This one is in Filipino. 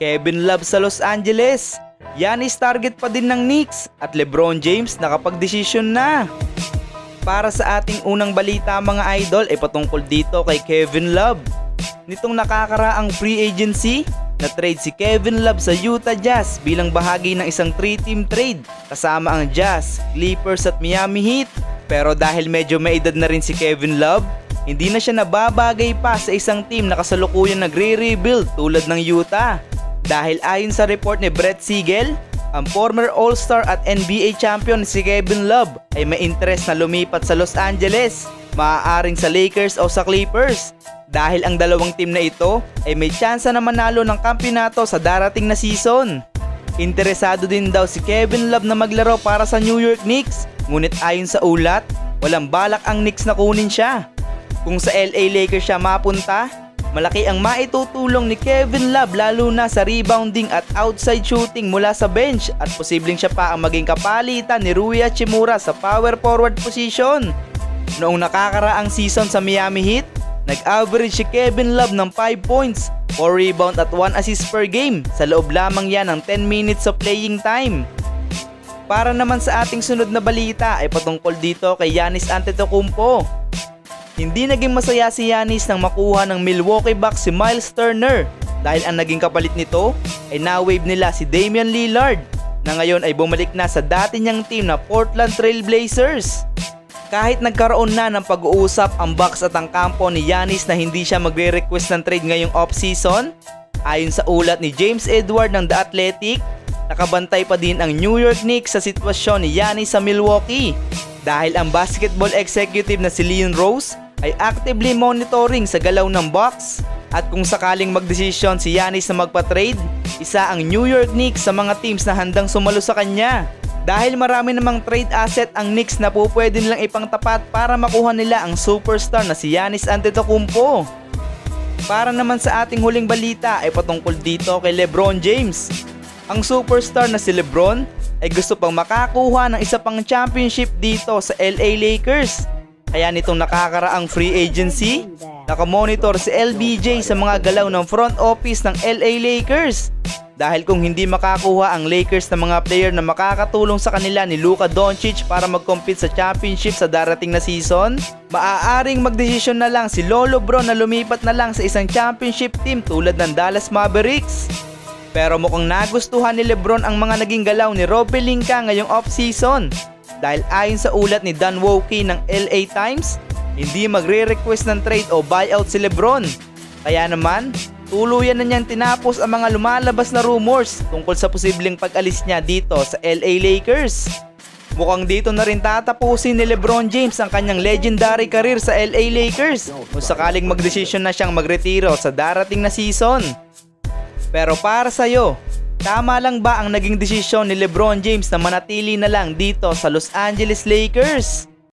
Kevin Love sa Los Angeles. Yanis target pa din ng Knicks at LeBron James nakapag-desisyon na. Para sa ating unang balita mga idol ay patungkol dito kay Kevin Love. Nitong nakakaraang free agency, na-trade si Kevin Love sa Utah Jazz bilang bahagi ng isang 3-team trade kasama ang Jazz, Clippers at Miami Heat. Pero dahil medyo may edad na rin si Kevin Love, hindi na siya nababagay pa sa isang team na kasalukuyan nagre-rebuild tulad ng Utah. Dahil ayon sa report ni Brett Siegel, ang former All-Star at NBA champion si Kevin Love ay may interest na lumipat sa Los Angeles, maaaring sa Lakers o sa Clippers. Dahil ang dalawang team na ito ay may tsansa na manalo ng kampyonato sa darating na season. Interesado din daw si Kevin Love na maglaro para sa New York Knicks, ngunit ayon sa ulat, walang balak ang Knicks na kunin siya. Kung sa LA Lakers siya mapunta, malaki ang maitutulong ni Kevin Love lalo na sa rebounding at outside shooting mula sa bench at posibleng siya pa ang maging kapalitan ni Rui Hachimura sa power forward position. Noong nakakaraang season sa Miami Heat, nag-average si Kevin Love ng 5 points, 4 rebound at 1 assist per game sa loob lamang yan ng 10 minutes of playing time. Para naman sa ating sunod na balita ay patungkol dito kay Yanis Antetokounmpo. Hindi naging masaya si Yanis nang makuha ng Milwaukee Bucks si Miles Turner dahil ang naging kapalit nito ay na-wave nila si Damian Lillard na ngayon ay bumalik na sa dati niyang team na Portland Trail Blazers. Kahit nagkaroon na ng pag-uusap ang Bucks at ang kampo ni Yanis na hindi siya magre-request ng trade ngayong off-season, ayon sa ulat ni James Edward ng The Athletic, nakabantay pa din ang New York Knicks sa sitwasyon ni Yanis sa Milwaukee dahil ang basketball executive na si Leon Rose ay actively monitoring sa galaw ng Bucks at kung sakaling magdesisyon si Yanis na magpa-trade, isa ang New York Knicks sa mga teams na handang sumalo sa kanya. Dahil marami namang trade asset ang Knicks na po pwede nilang ipangtapat para makuha nila ang superstar na si Yanis Antetokounmpo. Para naman sa ating huling balita ay patungkol dito kay LeBron James. Ang superstar na si LeBron ay gusto pang makakuha ng isa pang championship dito sa LA Lakers. Kaya nitong nakakaraang free agency, nakamonitor si LBJ sa mga galaw ng front office ng LA Lakers. Dahil kung hindi makakuha ang Lakers ng mga player na makakatulong sa kanila ni Luka Doncic para mag-compete sa championship sa darating na season, maaaring magdesisyon na lang si Lolo Bro na lumipat na lang sa isang championship team tulad ng Dallas Mavericks. Pero mukhang nagustuhan ni Lebron ang mga naging galaw ni Rob Pelinka ngayong off-season. Dahil ayon sa ulat ni Dan Wokey ng LA Times, hindi magre-request ng trade o buyout si Lebron. Kaya naman, tuluyan na niyang tinapos ang mga lumalabas na rumors tungkol sa posibleng pag-alis niya dito sa LA Lakers. Mukhang dito na rin tatapusin ni Lebron James ang kanyang legendary career sa LA Lakers kung sakaling magdesisyon na siyang magretiro sa darating na season. Pero para sa'yo, tama lang ba ang naging desisyon ni Lebron James na manatili na lang dito sa Los Angeles Lakers?